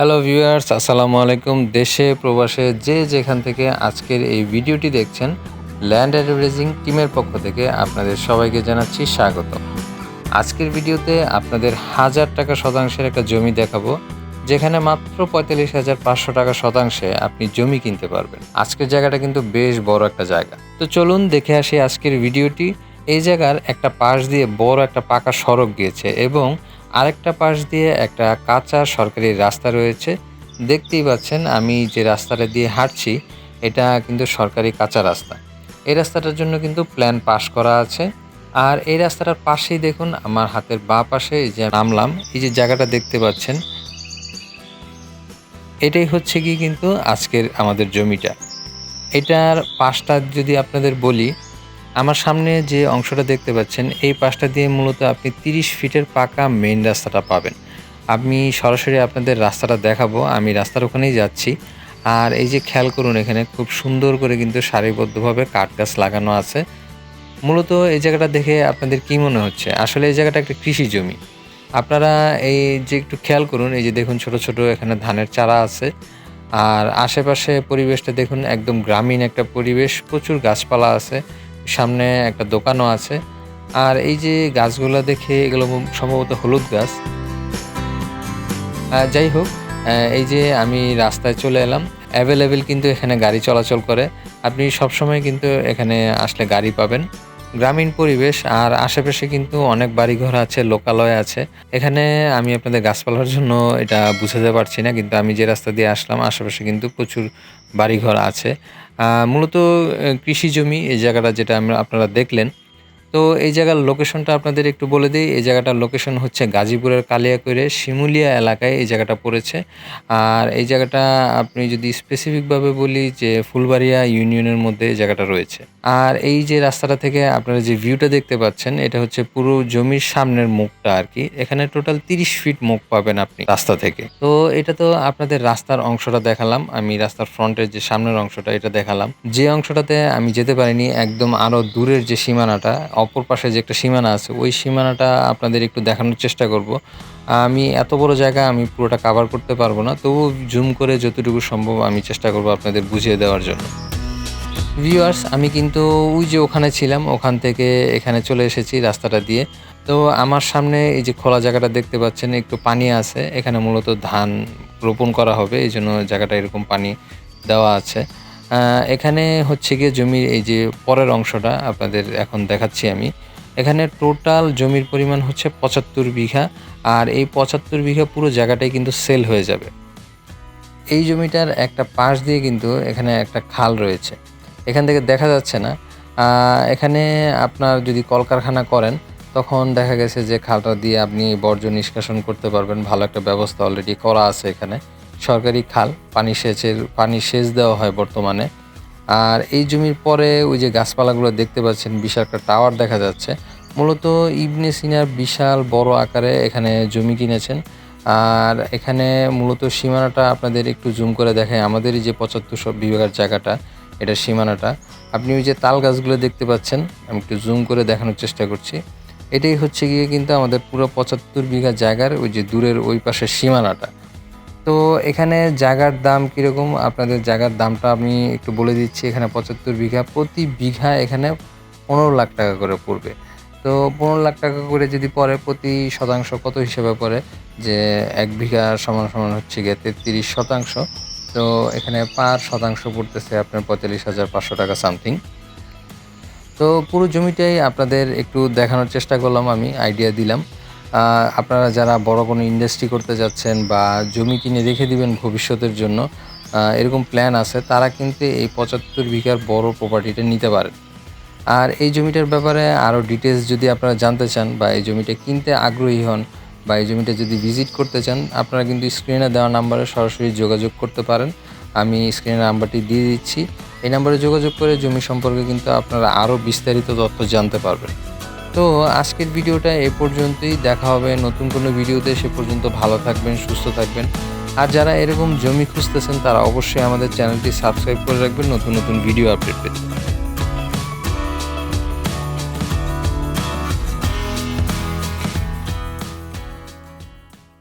Hello viewers আসসালামু আলাইকুম। দেশে, প্রবাসে যে যেখান থেকে আজকের এই ভিডিওটি দেখছেন ল্যান্ড অ্যাডভার্টাইজিং টিমের পক্ষ থেকে আপনাদের সবাইকে জানাচ্ছি স্বাগত। আজকের ভিডিওতে আপনাদের হাজার টাকা শতাংশের একটা জমি দেখাবো, যেখানে মাত্র পঁয়তাল্লিশ হাজার পাঁচশো টাকা শতাংশে আপনি জমি কিনতে পারবেন। আজকের জায়গাটা কিন্তু বেশ বড় একটা জায়গা। তো চলুন দেখে আসি আজকের ভিডিওটি। এই জায়গার একটা পাশ দিয়ে বড় একটা পাকা সড়ক গিয়েছে এবং আরেকটা পাশ দিয়ে একটা কাঁচা সরকারি রাস্তা রয়েছে। দেখতেই পাচ্ছেন, আমি যে রাস্তাটা দিয়ে হাঁটছি, এটা কিন্তু সরকারি কাঁচা রাস্তা। এই রাস্তাটার জন্য কিন্তু প্ল্যান পাস করা আছে। আর এই রাস্তাটার পাশেই দেখুন, আমার হাতের বাঁ পাশে যে নামলাম, এই যে জায়গাটা দেখতে পাচ্ছেন, এটাই হচ্ছে কি কিন্তু আজকের আমাদের জমিটা। এটার পাশটা যদি আপনাদের বলি আমার সামনে যে অংশটা দেখতে পাচ্ছেন, এই পাশটা দিয়ে মূলত আপনি 30 ফিটের পাকা মেইন রাস্তাটা পাবেন। আমি সরাসরি আপনাদের রাস্তাটা দেখাবো, আমি রাস্তার ওখানেই যাচ্ছি। আর এই যে খেয়াল করুন এখানে, খুব সুন্দর করে কিন্তু সারিবদ্ধভাবে কাঠ গাছ লাগানো আছে। মূলত এই জায়গাটা দেখে আপনাদের কি মনে হচ্ছে? আসলে এই জায়গাটা একটা কৃষি জমি। আপনারা এই যে একটু খেয়াল করুন, এই যে দেখুন ছোট ছোট এখানে ধানের চারা আছে। আর আশেপাশে পরিবেশটা দেখুন, একদম গ্রামীণ একটা পরিবেশ, প্রচুর গাছপালা আছে। সামনে একটা দোকানও আছে। আর এই যে গাছগুলো দেখে এগুলো সম্ভবত হলুদ গাছ। যাই হোক এই যে আমি রাস্তায় চলে এলাম অ্যাভেলেবেল কিন্তু এখানে গাড়ি চলাচল করে। আপনি সবসময় কিন্তু এখানে আসলে গাড়ি পাবেন। গ্রামীণ পরিবেশ আর আশেপাশে কিন্তু অনেক বাড়িঘর আছে, লোকালয় আছে। এখানে আমি আপনাদের গাছপালার জন্য এটা বুঝাতে পারছি না, কিন্তু আমি যে রাস্তা দিয়ে আসলাম, আশেপাশে কিন্তু প্রচুর বাড়িঘর আছে। মূলত কৃষি জমি, এই জায়গাটা যেটা আমরা, আপনারা দেখলেন। তো এই জায়গার লোকেশনটা আপনাদের একটু বলে দিই। এই জায়গাটার লোকেশন হচ্ছে গাজীপুরের কালিয়াকৈরে, শিমুলিয়া এলাকায় এই জায়গাটা পড়েছে। আর এই জায়গাটা আপনি যদি স্পেসিফিকভাবে বলি যে ফুলবাড়িয়া ইউনিয়নের মধ্যে এই জায়গাটা রয়েছে। আর এই যে রাস্তাটা থেকে আপনারা যে ভিউটা দেখতে পাচ্ছেন, এটা হচ্ছে পুরো জমির সামনের মুখটা আর কি এখানে টোটাল তিরিশ ফিট মুখ পাবেন আপনি রাস্তা থেকে। তো এটা তো আপনাদের রাস্তার অংশটা দেখালাম। আমি রাস্তার ফ্রন্টের যে সামনের অংশটা, এটা দেখালাম। যে অংশটাতে আমি যেতে পারিনি, একদম আরও দূরের যে সীমানাটা, অপর পাশে যে একটা সীমানা আছে, ওই সীমানাটা আপনাদের একটু দেখানোর চেষ্টা করব। আমি এত বড় জায়গা, আমি পুরোটা কাভার করতে পারব না। তবু জুম করে যতটুকু সম্ভব আমি চেষ্টা করব আপনাদের বুঝিয়ে দেওয়ার জন্য। ভিউয়ার্স আমি কিন্তু ওই যে ওখানে ছিলাম, ওখান থেকে এখানে চলে এসেছি রাস্তাটা দিয়ে। তো আমার সামনে এই যে খোলা জায়গাটা দেখতে পাচ্ছেন, একটু পানি আছে। এখানে মূলত ধান রোপণ করা হবে, এই জন্য জায়গাটা এরকম পানি দেওয়া আছে। এখানে হচ্ছে গিয়ে জমির এই যে পরের অংশটা আপনাদের এখন দেখাচ্ছি আমি। এখানে টোটাল জমির পরিমাণ হচ্ছে পঁচাত্তর বিঘা, আর এই পঁচাত্তর বিঘা পুরো জায়গাটাই কিন্তু সেল হয়ে যাবে। এই জমিটার একটা পাশ দিয়ে কিন্তু এখানে একটা খাল রয়েছে। এখান থেকে দেখা যাচ্ছে না। এখানে আপনার যদি কলকারখানা করেন, তখন দেখা গেছে যে খালটা দিয়ে আপনি বর্জ্য নিষ্কাশন করতে পারবেন। ভালো একটা ব্যবস্থা অলরেডি করা আছে এখানে। সরকারি খাল, পানি সেচের, পানি সেচ দেওয়া হয় বর্তমানে। আর এই জমির পরে ওই যে গাছপালাগুলো দেখতে পাচ্ছেন, বিশাল একটা টাওয়ার দেখা যাচ্ছে। মূলত ইবনে সিনার বিশাল বড় আকারে এখানে জমি কিনেছেন। আর এখানে মূলত সীমানাটা আপনাদের একটু জুম করে দেখায় আমাদের যে পঁচাত্তর বিভাগের জায়গাটা এটা সীমানাটা। আপনি ওই যে তাল গাছগুলো দেখতে পাচ্ছেন, আমি একটু জুম করে দেখানোর চেষ্টা করছি। এটাই হচ্ছে গিয়ে কিন্তু আমাদের পুরো পঁচাত্তর বিঘা জায়গার ওই যে দূরের ওই পাশের সীমানাটা। তো এখানে জায়গার দাম কীরকম? আপনাদের জায়গার দামটা আমি একটু বলে দিচ্ছি, এখানে পঁচাত্তর বিঘা। প্রতি বিঘা এখানে পনেরো লাখ টাকা করে পড়বে। তো পনেরো লাখ টাকা করে যদি পরে প্রতি শতাংশ কত হিসেবে পড়ে? যে এক বিঘা সমান সমান হচ্ছে গিয়ে তেত্রিশ শতাংশ। তো এখানে পার শতাংশ পড়তেছে আপনার পঁয়তাল্লিশ হাজার পাঁচশো টাকা সামথিং। তো পুরো জমিটাই আপনাদের একটু দেখানোর চেষ্টা করলাম আমি আইডিয়া দিলাম। আপনারা যারা বড় কোনো ইন্ডাস্ট্রি করতে যাচ্ছেন বা জমি কিনে রেখে দিবেন ভবিষ্যতের জন্য এরকম প্ল্যান আছে, তারা কিন্তু এই পঁচাত্তর বিঘার বড় প্রপার্টিটা নিতে পারেন। আর এই জমিটার ব্যাপারে আরও ডিটেলস যদি আপনারা জানতে চান বা এই জমিটা কিনতে আগ্রহী হন বা এই জমিটা যদি ভিজিট করতে চান, আপনারা কিন্তু স্ক্রিনে দেওয়া নাম্বারে সরাসরি যোগাযোগ করতে পারেন। আমি স্ক্রিনের নাম্বারটি দিয়ে দিচ্ছি। এই নাম্বারে যোগাযোগ করে জমি সম্পর্কে কিন্তু আপনারা আরও বিস্তারিত তথ্য জানতে পারবেন। তো আজকের ভিডিওটা এ পর্যন্তই। দেখা হবে নতুন কোনো ভিডিওতে। সে পর্যন্ত ভালো থাকবেন, সুস্থ থাকবেন। আর যারা এরকম জমি খুঁজতেছেন, তারা অবশ্যই আমাদের চ্যানেলটি সাবস্ক্রাইব করে রাখবেন। নতুন নতুন ভিডিও আপডেট পেতে।